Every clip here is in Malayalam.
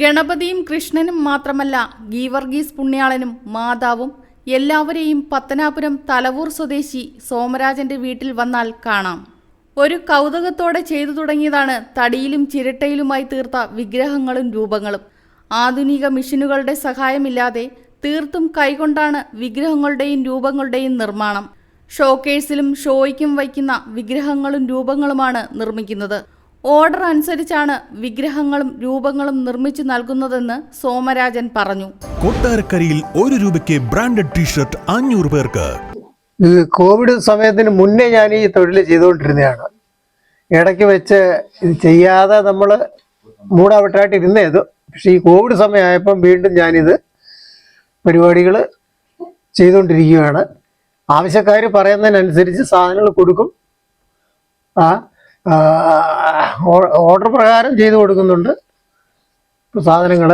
ഗണപതിയും കൃഷ്ണനും മാത്രമല്ല ഗീവർഗീസ് പുണ്യാളനും മാതാവും എല്ലാവരെയും പത്തനാപുരം തലവൂർ സ്വദേശി സോമരാജന്റെ വീട്ടിൽ വന്നാൽ കാണാം. ഒരു കൗതുകത്തോടെ ചെയ്തു തുടങ്ങിയതാണ് തടിയിലും ചിരട്ടയിലുമായി തീർത്ത വിഗ്രഹങ്ങളും രൂപങ്ങളും. ആധുനിക മിഷനുകളുടെ സഹായമില്ലാതെ തീർത്തും കൈകൊണ്ടാണ് വിഗ്രഹങ്ങളുടെയും രൂപങ്ങളുടെയും നിർമ്മാണം. ഷോക്കേഴ്സിലും ഷോയ്ക്കും വയ്ക്കുന്ന വിഗ്രഹങ്ങളും രൂപങ്ങളുമാണ് നിർമ്മിക്കുന്നത്. ഓർഡർ അനുസരിച്ചാണ് വിഗ്രഹങ്ങളും രൂപങ്ങളും നിർമ്മിച്ചു നൽകുന്നതെന്ന് സോമരാജൻ പറഞ്ഞു. കൊട്ടാരക്കരയിൽ ഒരു രൂപയ്ക്ക് ബ്രാൻഡഡ് ടീഷർട്ട് അഞ്ഞൂറ് പേർക്ക്. ഈ കോവിഡ് സമയത്തിന് മുന്നേ ഞാൻ ഈ തൊഴിൽ ചെയ്തുകൊണ്ടിരുന്നതാണ്. ഇടയ്ക്ക് വെച്ച് ഇത് ചെയ്യാതെ നമ്മൾ മൂടാവിട്ടായിട്ട് ഇരുന്നേത് പക്ഷേ ഈ കോവിഡ് സമയമായപ്പം വീണ്ടും ഞാനിത് പരിപാടികൾ ചെയ്തുകൊണ്ടിരിക്കുകയാണ്. ആവശ്യക്കാർ പറയുന്നതിനനുസരിച്ച് സാധനങ്ങൾ കൊടുക്കും. ആ ഓർഡർ പ്രകാരം ചെയ്തു കൊടുക്കുന്നുണ്ട്. സാധനങ്ങൾ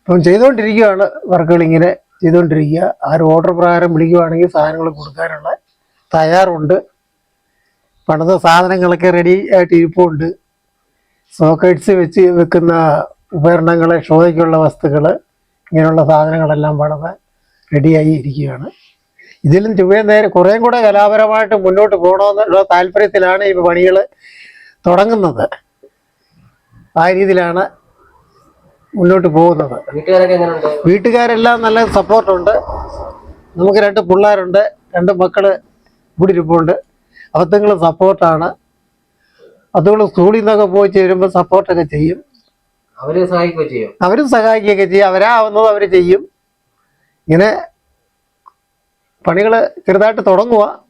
ഇപ്പം ചെയ്തുകൊണ്ടിരിക്കുകയാണ് വർക്കുകൾ ഇങ്ങനെ ചെയ്തുകൊണ്ടിരിക്കുക ആരും ഓർഡർ പ്രകാരം വിളിക്കുവാണെങ്കിൽ സാധനങ്ങൾ കൊടുക്കാനുള്ള തയ്യാറുണ്ട്. പണിത സാധനങ്ങളൊക്കെ റെഡി ആയിട്ട് ഇരിപ്പുണ്ട്. സോക്കറ്റ്സ് വെച്ച് വെക്കുന്ന ഉപകരണങ്ങൾ ഷോയ്ക്കുള്ള വസ്തുക്കൾ ഇങ്ങനെയുള്ള സാധനങ്ങളെല്ലാം പണിത് റെഡിയായി ഇരിക്കുകയാണ്. ഇതിലും ചുവേ നേരെ കുറേം കൂടെ കലാപരമായിട്ട് മുന്നോട്ട് പോകണമെന്നുള്ള താല്പര്യത്തിലാണ് ഈ പണികൾ തുടങ്ങുന്നത്. ആ രീതിയിലാണ് മുന്നോട്ട് പോകുന്നത്. വീട്ടുകാരെല്ലാം നല്ല സപ്പോർട്ടുണ്ട്. നമുക്ക് രണ്ട് പിള്ളേരുണ്ട് രണ്ട് മക്കൾ ഇവിടെ ഇരിപ്പുണ്ട്. അവത്തുങ്ങൾ സപ്പോർട്ടാണ്. അതുകൊണ്ട് സ്കൂളിൽ നിന്നൊക്കെ പോയി ചേരുമ്പോൾ സപ്പോർട്ടൊക്കെ ചെയ്യും. അവരെ സഹായിക്കുകയൊക്കെ ചെയ്യും. അവരും സഹായിക്കുകയൊക്കെ ചെയ്യും. അവരാവുന്നത് അവർ ചെയ്യും. ഇങ്ങനെ പണികൾ ചെറുതായിട്ട് തുടങ്ങുക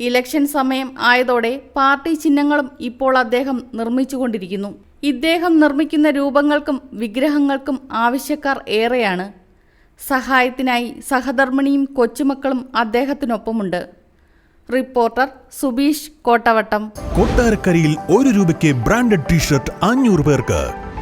ഇലക്ഷൻ സമയം ആയതോടെ പാർട്ടി ചിഹ്നങ്ങളും ഇപ്പോൾ അദ്ദേഹം നിർമ്മിച്ചുകൊണ്ടിരിക്കുന്നു. ഇദ്ദേഹം നിർമ്മിക്കുന്ന രൂപങ്ങൾക്കും വിഗ്രഹങ്ങൾക്കും ആവശ്യക്കാർ ഏറെയാണ്. സഹായത്തിനായി സഹധർമ്മിണിയും കൊച്ചുമക്കളും അദ്ദേഹത്തിനൊപ്പമുണ്ട്. റിപ്പോർട്ടർ സുബീഷ് കോട്ടവട്ടം. കൊട്ടാരക്കരയിൽ ഒരു രൂപയ്ക്ക് ബ്രാൻഡഡ് ടീഷർട്ട് അഞ്ഞൂറ് പേർക്ക്.